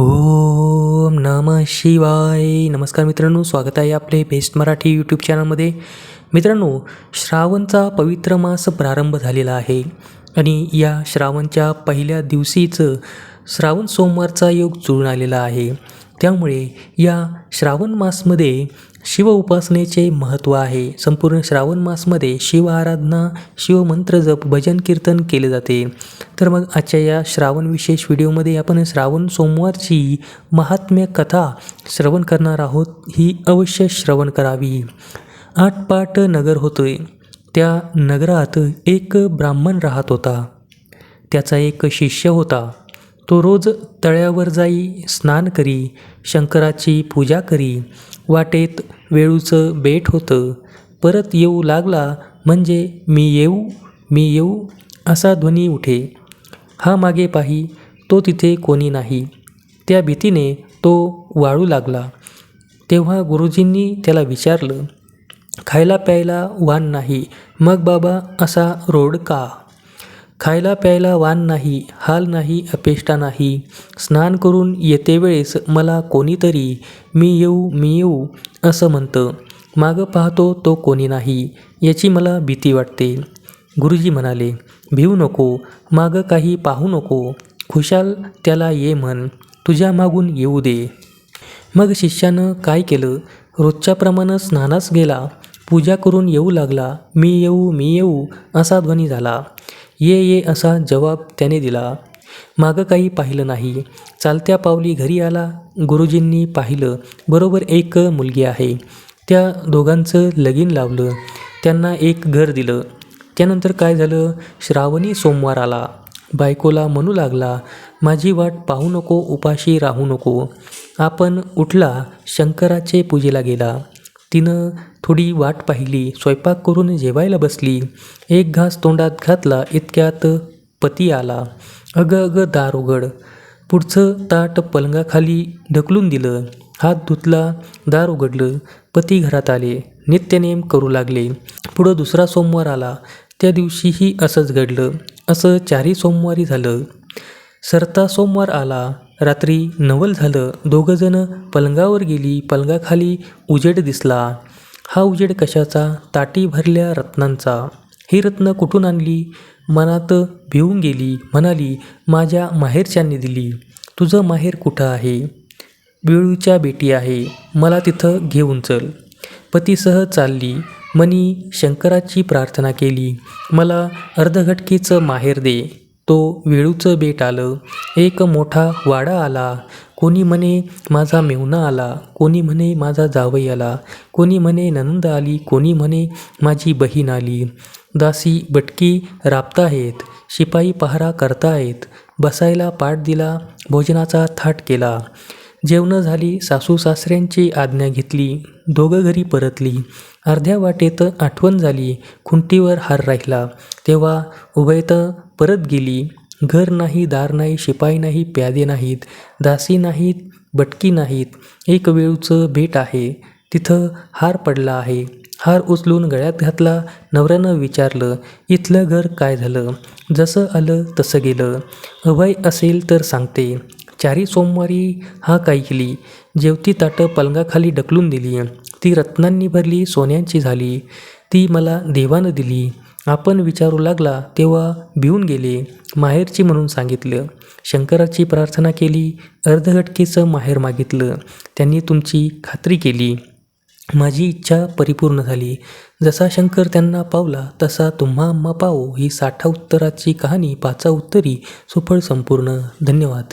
ओम नम शिवाय. नमस्कार मित्रांनो स्वागत आहे आपले बेस्ट मराठी यूट्यूब चॅनलमध्ये मित्रांनो श्रावणचा पवित्र मास प्रारंभ झालेला आहे आणि या श्रावणच्या पहिल्या दिवशीचं श्रावण सोमवारचा योग जुळून आलेला आहे. त्यामुळे या श्रावण मासमध्ये शिव उपासनेचे महत्त्व आहे. संपूर्ण श्रावण मासमध्ये शिव आराधना शिवमंत्र जप भजन कीर्तन केले जाते. तर मग आजच्या या श्रावण विशेष व्हिडिओमध्ये आपण श्रावण सोमवारची महात्म्य कथा श्रवण करणार आहोत. ही अवश्य श्रवण करावी. आटपाट नगर होते त्या नगरात एक ब्राह्मण राहत होता. त्याचा एक शिष्य होता. तो रोज तळ्यावर जाई स्नान करी शंकराची पूजा करी. वाटेत वेळूचं बेट होतं. परत येऊ लागला म्हणजे मी येऊ मी येऊ असा ध्वनी उठे. हा मागे पाही तो तिथे कोणी नाही. त्या भीतीने तो वाळू लागला. तेव्हा गुरुजींनी त्याला विचारलं खायला प्यायला वान नाही मग बाबा असा रोड का? खायला प्यायला वान नाही हाल नाही अपेष्टा नाही. स्नान करून येते वेळेस मला कोणीतरी मी येऊ मी येऊ असं म्हणतं. मागं पाहतो तो कोणी नाही याची मला भीती वाटते. गुरुजी म्हणाले भिवू नको मागं काही पाहू नको. खुशाल त्याला ये म्हण तुझ्या मागून येऊ दे. मग शिष्यानं काय केलं? रोजच्याप्रमाणे स्नानास गेला पूजा करून येऊ लागला मी येऊ मी येऊ असा ध्वनी झाला. ये ये असा जवाब त्याने दिला. मागं काही पाहिलं नाही. चालत्या पावली घरी आला. गुरुजींनी पाहिलं बरोबर एक मुलगी आहे. त्या दोघांचं लगीन लावलं. त्यांना एक घर दिलं. त्यानंतर काय झालं? श्रावणी सोमवार आला. बायकोला म्हणू लागला माझी वाट पाहू नको उपाशी राहू नको. आपण उठला शंकराचे पूजेला गेला. तिनं थोडी वाट पाहिली स्वयंपाक करून जेवायला बसली. एक घास तोंडात घातला इतक्यात पती आला. अगं अगं दार उघड. पुढचं ताट पलंगाखाली ढकलून दिलं. हात धुतला दार उघडलं. पती घरात आले. नित्यनेम करू लागले. पुढं दुसरा सोमवार आला. त्या दिवशीही असंच घडलं. असं चारही सोमवारी झालं. सरता सोमवार आला. रात्री नवल झालं दोघंजणं पलंगावर गेली पलंगाखाली उजेड दिसला. हा उजेड कशाचा? ताटी भरल्या रत्नांचा. ही रत्न कुठून आणली? मनात भिवून गेली म्हणाली माझ्या माहेरच्यांनी दिली. तुझं माहेर कुठं आहे? बिळूच्या बेटी आहे. मला तिथं घेऊन चल. पतीसह चालली. मनी शंकराची प्रार्थना केली. मला अर्धघटकीचं माहेर दे. तो वेळूचं बेट आलं. एक मोठा वाडा आला. कोणी म्हणे माझा मेहुणा आला. कोणी म्हणे माझा जावई आला. कोणी म्हणे नंद आली. कोणी म्हणे माझी बहीण आली. दासी बटकी राबताहेत. शिपाई पहारा करतायत बसायला पाठ दिला. भोजनाचा थाट केला. जेवणं झाली. सासू सासऱ्यांची आज्ञा घेतली. दोघं घरी परतली. अर्ध्या वाटेत आठवण झाली. खुंटीवर हार राहिला. तेव्हा उभयत परत गेली. घर नाही दार नाही शिपाई नाही प्यादे नाहीत दासी नाहीत बटकी नाहीत. एक वेळूचं भेट आहे. तिथं हार पडला आहे. हार उचलून गळ्यात घातला. नवऱ्यानं विचारलं इथलं घर काय झालं? जसं आलं तसं गेलं. अभय असेल तर सांगते. चारी सोमवारी हा काय केली? जेवती ताटं पलंगाखाली ढकलून दिली. ती रत्नांनी भरली सोन्यांची झाली. ती मला देवानं दिली. आपण विचारू लागला तेव्हा भिवून गेले. माहेरची म्हणून सांगितलं. शंकराची प्रार्थना केली अर्धघटकेचं माहेर मागितलं. त्यांनी तुमची खात्री केली. माझी इच्छा परिपूर्ण झाली. जसा शंकर त्यांना पावला तसा तुम्हा आम्हा पावो ही साठा उत्तराची कहाणी पाचा उत्तरी सुफळ संपूर्ण. धन्यवाद.